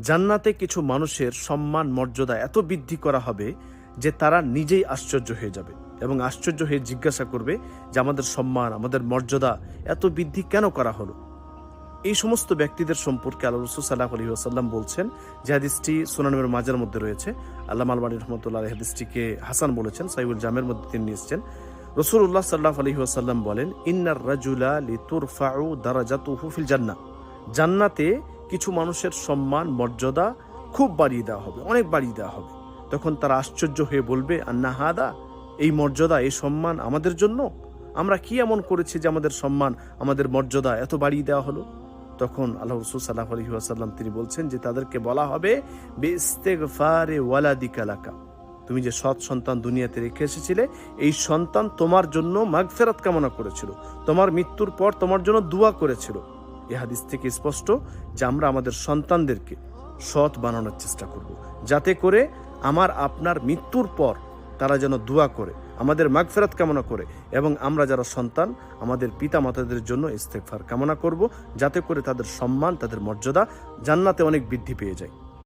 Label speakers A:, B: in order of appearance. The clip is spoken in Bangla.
A: জান্নাতে কিছু মানুষের সম্মান মর্যাদা এত বৃদ্ধি করা হবে যে তারা নিজেই আশ্চর্য হয়ে যাবে এবং আশ্চর্য হয়ে জিজ্ঞাসা করবে যে আমাদের সম্মান, আমাদের মর্যাদা এত বৃদ্ধি কেন করা হলো? এই সমস্ত ব্যক্তিদের সম্পর্কে আল্লাহ রসুল সাল্লাহ আলী আসাল্লাম বলছেন, যে হাদিসটি সুনানমের মাজার মধ্যে রয়েছে। আল্লাহ আলমানি রহমতুল্লাহ হাদিসটিকে হাসান বলেছেন সাইবুল জামের মধ্যে তিনি এসেছেন। রসুল্লাহ সাল্লাহ আলী আসাল্লাম বলেন, ইন্নার রাজুলা লিতুর ফাউ দারাজাতুহু ফিল জান্না জান্নাতে কিছু মানুষের সম্মান, মর্যাদা খুব বাড়িয়ে দেওয়া হবে, অনেক বাড়িয়ে দেওয়া হবে। তখন তারা আশ্চর্য হয়ে বলবে, আন্না হাদা, এই মর্যাদা, এই সম্মান আমাদের জন্য? আমরা কি এমন করেছি যে আমাদের সম্মান, আমাদের মর্যাদা এত বাড়িয়ে দেওয়া হলো? তখন আল্লাহ রসুল সাল্লাহ আলহি আসাল্লাম তিনি বলছেন যে, তাদেরকে বলা হবে, বেস্তেগফারে ওয়ালাদিকালাকা তুমি যে সৎ সন্তান দুনিয়াতে রেখে এসেছিলে, এই সন্তান তোমার জন্য মাগফেরাত কামনা করেছিল। তোমার মৃত্যুর পর তোমার জন্য দোয়া করেছিল। এ হাদিস থেকে স্পষ্ট যে আমরা আমাদের সন্তানদেরকে সৎ বানানোর চেষ্টা করব। যাতে করে আমার, আপনার মৃত্যুর পর তারা যেন দোয়া করে, আমাদের মাগফেরাত কামনা করে এবং আমরা যারা সন্তান, আমাদের পিতা মাতাদের জন্য ইস্তেকফার কামনা করব, যাতে করে তাদের সম্মান, তাদের মর্যাদা জান্নাতে অনেক বৃদ্ধি পেয়ে যায়।